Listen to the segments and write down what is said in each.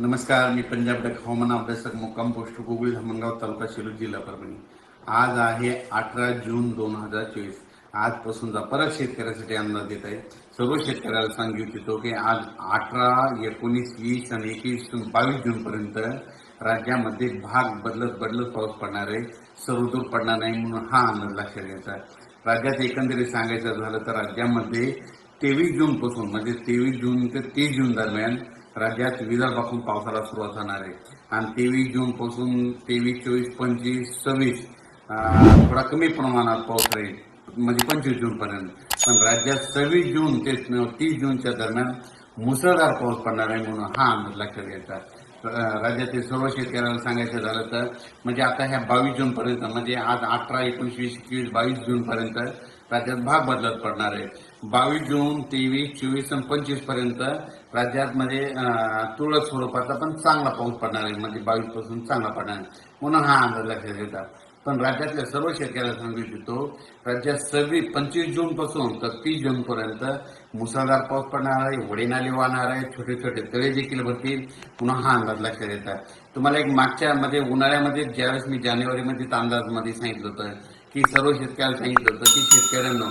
नमस्कार मी पंजाब डक हवामान अभ्यासक मुक्काम पोस्ट गोगुळी धामणगाव तालुका सेलू जिल्हा परभणी. आज आहे अठरा जून दोन हजार चोवीस. आजपासूनचा परत शेतकऱ्यासाठी अंदाज देत आहे. सर्व शेतकऱ्याला सांगू इच्छितो की आज अठरा एकोणीस वीस आणि एकवीस बावीस जून पर्यंत राज्यामध्ये भाग बदलत बदलत पाऊस पडणार आहे. सर्वदूर पडणार नाही म्हणून हा अंदाज लक्षात घ्यायचा आहे. राज्यात एकंदरीत सांगायचं झालं तर राज्यामध्ये तेवीस जूनपासून म्हणजे तेवीस जून ते तीस जून दरम्यान राज्यात विदर्भापासून पावसाला सुरुवात होणार आहे. आणि तेवीस जून पासून तेवीस चोवीस पंचवीस सव्वीस थोडा कमी प्रमाणात पाऊस राहील. म्हणजे पंचवीस जून पर्यंत. पण राज्यात सव्वीस जून ते तीस जूनच्या दरम्यान मुसळधार पाऊस पडणार आहे म्हणून हा अंदाज लक्षात घ्यायचा. राज्यातील सर्व शेतकऱ्यांना सांगायचं झालं तर म्हणजे आता ह्या बावीस जून पर्यंत म्हणजे आज अठरा एकोणीस वीस एकवीस बावीस जून पर्यंत राज्यात भाग बदलत पडणार आहे. बावीस जून तेवीस चोवीस आणि पंचवीसपर्यंत राज्यात म्हणजे तुरळक स्वरूपाचा पण चांगला पाऊस पडणार आहे. म्हणजे बावीसपासून चांगला पडणार आहे. म्हणून हा अंदाज लक्षात घेतात पण राज्यातल्या सर्व शेतकऱ्याला सांगू इच्छितो राज्यात सव्वीस पंचवीस जून पासून तर तीस जून पर्यंत मुसळधार पाऊस पडणार आहे. वडीनाली वाहणार आहे. छोटे छोटे तळे देखील भरतील. पुन्हा हा अंदाज लक्षात येतात तुम्हाला एक मागच्या मध्ये उन्हाळ्यामध्ये ज्यावेळेस मी जानेवारीमध्ये अंदाजमध्ये सांगितलं होतं की सर्व शेतकऱ्याला सांगितलं होतं की शेतकऱ्यांना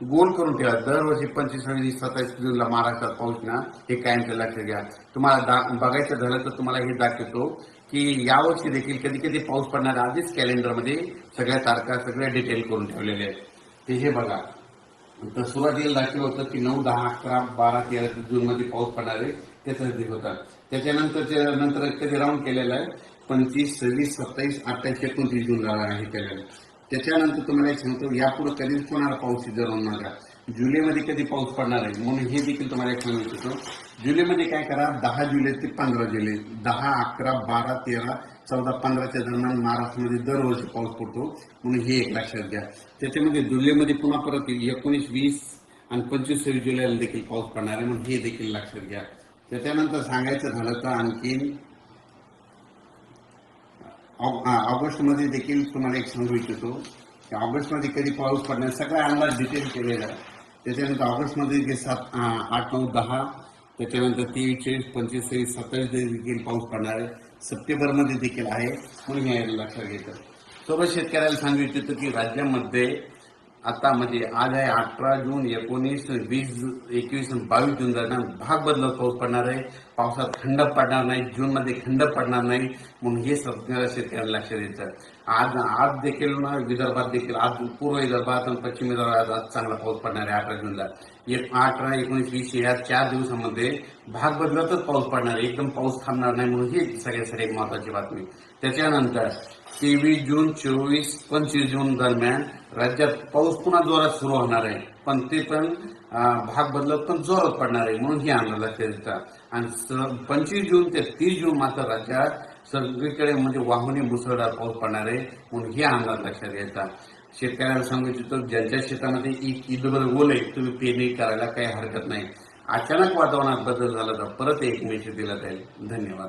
गोल करून ठेवा. दरवर्षी पंचवीस सव्वीस सत्तावीस जूनला महाराष्ट्रात पाऊस ना हे कायमचं लक्षात घ्या तुम्हाला दा- बघायचं झालं तर तुम्हाला हे दाखवतो की यावर्षी देखील कधी कधी पाऊस पडणार आधीच कॅलेंडरमध्ये सगळ्या तारखा सगळ्या डिटेल करून ठेवलेल्या आहेत. ते हे बघा. तर सुरुवातीला दाखवलं होतं की नऊ दहा अकरा बारा तेरा जूनमध्ये पाऊस पडणार आहे त्याचाच दिवस होता त्याच्यानंतर नंतर कधी राऊंड केलेला आहे पंचवीस सव्वीस सत्तावीस अठ्ठावीस एकोणतीस जूनला आहे केलेलं त्याच्यानंतर तुम्हाला एक सांगतो यापुढे कधीच कोणाला पाऊस जर नका जुलैमध्ये कधी पाऊस पडणार आहे? म्हणून हे देखील तुम्हाला एक सांगू इच्छितो. जुलैमध्ये काय करा दहा जुलै ते पंधरा जुलै दहा अकरा बारा तेरा चौदा पंधराच्या दरम्यान महाराष्ट्रामध्ये दरवर्षी पाऊस पडतो. म्हणून हे एक लक्षात घ्या. त्याच्यामध्ये जुलैमध्ये पुन्हा परत एकोणीस वीस आणि पंचवीस सव्वीस जुलैला देखील पाऊस पडणार आहे. म्हणून हे देखील लक्षात घ्या. त्याच्यानंतर सांगायचं झालं तर आणखीन ऑगस्टमध्ये देखील तुम्हाला एक सांगू इच्छितो. की ऑगस्टमध्ये कधी पाऊस पडणार सगळा अंदाज डिटेल केलेला आहे. त्याच्यानंतर ऑगस्टमध्ये जे सात आठ नऊ दहा त्याच्यानंतर तेवीस चोवीस पंचवीस सव्वीस सत्तावीस देखील पाऊस पडणार आहे. सप्टेंबरमध्ये देखील आहे. म्हणून हे लक्षात घ्यायचं सर्व शेतकऱ्याला सांगू इच्छितो की राज्यामध्ये आता म्हणजे आज आहे अठरा जून एकोणीस वीस एकवीस बावीस जून दरम्यान भाग बदलत पाऊस पडणार आहे. पावसात थंड पडणार नाही जूनमध्ये खंड पडणार नाही. म्हणून हे सगळ्या शेतकऱ्यांना लक्ष द्यायचं आज आज देखील ना विदर्भात देखील आज पूर्व विदर्भात आणि पश्चिम विदर्भात आज चांगला पाऊस पडणार आहे अठरा जूनला. एक अठरा एकोणीस वीस या चार दिवसामध्ये भाग बदलतच पाऊस पडणार आहे. एकदम पाऊस थांबणार नाही म्हणून ही सगळ्यासाठी एक महत्वाची बातमी. त्याच्यानंतर तेवीस जून चोवीस पंचवीस जून दरम्यान राज्यात पाऊस पुन्हा जोरात सुरू होणार आहे. पण ते पण भाग बदलत पण जोरात पडणार आहे म्हणून हे आणलं लक्षात आणि स- पंचवीस जून ते तीस जून मात्र राज्यात सगळीकडे म्हणजे वाहुनी मुसळधार पाऊस पडणार आहे म्हणून हे अंदाज लक्षात घ्यायचा शेतकऱ्याला सांगू इच्छितो ज्यांच्या शेतामध्ये एक ईदभर ओल आहे तुम्ही पेरणी करायला काही हरकत नाही. अचानक वातावरणात बदल झाला तर परत एक मेसेज दिला जाईल. धन्यवाद.